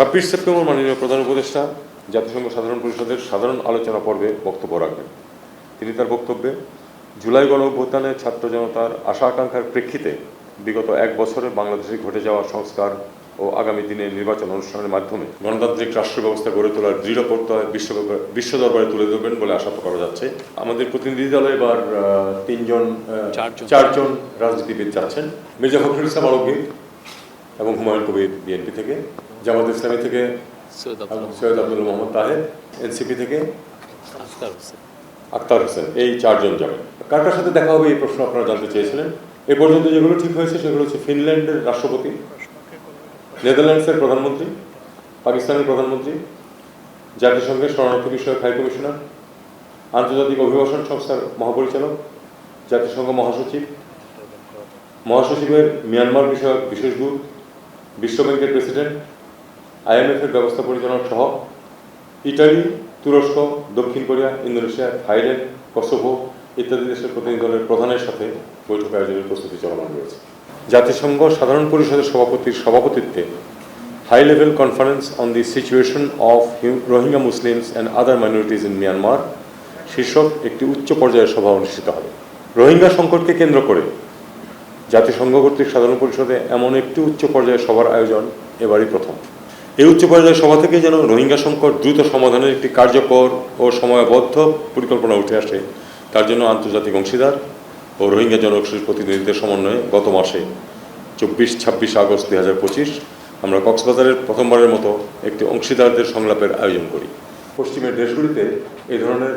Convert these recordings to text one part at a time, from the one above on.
ছাব্বিশ সেপ্টেম্বর মাননীয় প্রধান উপদেষ্টা জাতিসংঘ সাধারণ পরিষদের সাধারণ আলোচনা পর্বে বক্তব্য রাখবেন। তিনি তার বক্তব্যে জুলাই গণ অভ্যুত্থানে ছাত্র জনতার আশা আকাঙ্ক্ষার প্রেক্ষিতে বিগত এক বছরে বাংলাদেশে ঘটে যাওয়া সংস্কার ও আগামী দিনে নির্বাচন অনুষ্ঠানের মাধ্যমে গণতান্ত্রিক রাষ্ট্র ব্যবস্থা গড়ে তোলার দৃঢ় প্রত্যয় বিশ্ব বিশ্ব দরবারে তুলে ধরবেন বলে আশা করা যাচ্ছে। আমাদের প্রতিনিধি দলে এবার তিনজন। চারজন রাজনীতিবিদ যাচ্ছেন। মির্জা ফখরুল ইসলাম আলমগীর এবং হুমায়ুন কবির বিএনপি থেকে। জামাত ইসলামী থেকে সৈয়দ আব্দুল মোহাম্মদ তাহের এনসিপি থেকে আক্তার হোসেন। এই চারজন যাবেন কার কার সাথে দেখা হবে এই প্রশ্ন আপনারা জানতে চেয়েছিলেন? এ পর্যন্ত যেগুলো ঠিক হয়েছে সেগুলো হচ্ছে ফিনল্যান্ডের রাষ্ট্রপতি নেদারল্যান্ডসের প্রধানমন্ত্রী পাকিস্তানের প্রধানমন্ত্রী জাতিসংঘের শরণার্থী বিষয়ক হাই কমিশনার আন্তর্জাতিক অভিবাসন সংস্থার মহাপরিচালক জাতিসংঘ মহাসচিব মহাসচিবের মিয়ানমার বিষয়ক বিশেষ দূত বিশ্বব্যাংকের প্রেসিডেন্ট আইএমএফের ব্যবস্থা পরিচালনা সহ ইটালি, তুরস্ক, দক্ষিণ কোরিয়া, ইন্দোনেশিয়া, থাইল্যান্ড, কসোভো ইত্যাদি দেশের প্রতিনিধি দলের প্রধানের সাথে বৈঠক আয়োজনের প্রস্তুতি চলমান রয়েছে। জাতিসংঘ সাধারণ পরিষদের সভাপতির সভাপতিত্বে high level conference on the situation of Rohingya Muslims and other minorities in Myanmar শীর্ষক একটি উচ্চ পর্যায়ের সভা অনুষ্ঠিত হবে। রোহিঙ্গা সংকটকে কেন্দ্র করে জাতিসংঘ কর্তৃক সাধারণ পরিষদে এমন একটি উচ্চ পর্যায়ের সভার আয়োজন এবারই প্রথম। এই উচ্চ পর্যায়ের সভা থেকে যেন রোহিঙ্গা সংকট দ্রুত সমাধানের একটি কার্যকর ও সময়বদ্ধ পরিকল্পনা উঠে আসে। তার জন্য আন্তর্জাতিক অংশীদার ও রোহিঙ্গা জনগোষ্ঠীর প্রতিনিধিদের সমন্বয়ে গত মাসে, চব্বিশ, ছাব্বিশ আগস্ট দুই হাজার পঁচিশ, আমরা কক্সবাজারের প্রথমবারের মতো একটি অংশীদারদের সংলাপের আয়োজন করি। পশ্চিমের দেশগুলিতে এই ধরনের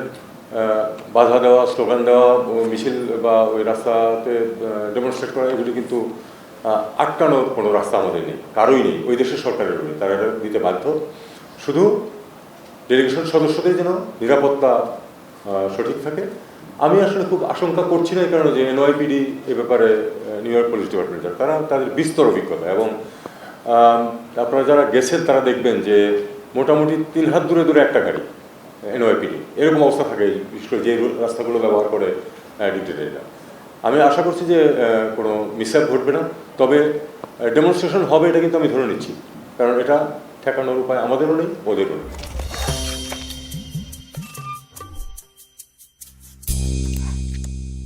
বাধা দেওয়া, স্লোগান দেওয়া, মিছিল বা ওই রাস্তাতে ডেমনস্ট্রেট করা, এগুলি কিন্তু আটকানোর কোনো রাস্তা আমাদের নেই, কারোই নেই, ওই দেশের সরকারের নেই, তারা দিতে বাধ্য। শুধু ডেলিগেশন সদস্যদের যেন নিরাপত্তা সঠিক থাকে। আমি আসলে খুব আশঙ্কা করছি না এই কারণে যে এনওয়াইপিডি এ ব্যাপারে নিউ ইয়র্ক পুলিশ ডিপার্টমেন্ট তারা তাদের বিস্তর অভিজ্ঞতা এবং আপনারা যারা গেছেন তারা দেখবেন যে মোটামুটি তিন হাত দূরে দূরে একটা গাড়ি এনওয়াইপিডি এরকম অবস্থা থাকে বিশেষ করে যে রাস্তাগুলো ব্যবহার করে ডিউটিটা আমি আশা করছি যে কোনো মিসঅ্যাপ ঘটবে না। তবে ডেমনস্ট্রেশন হবে এটা কিন্তু আমি ধরে নিচ্ছি। কারণ এটা ঠেকানোর উপায় আমাদেরও নেই, ওদেরও নেই।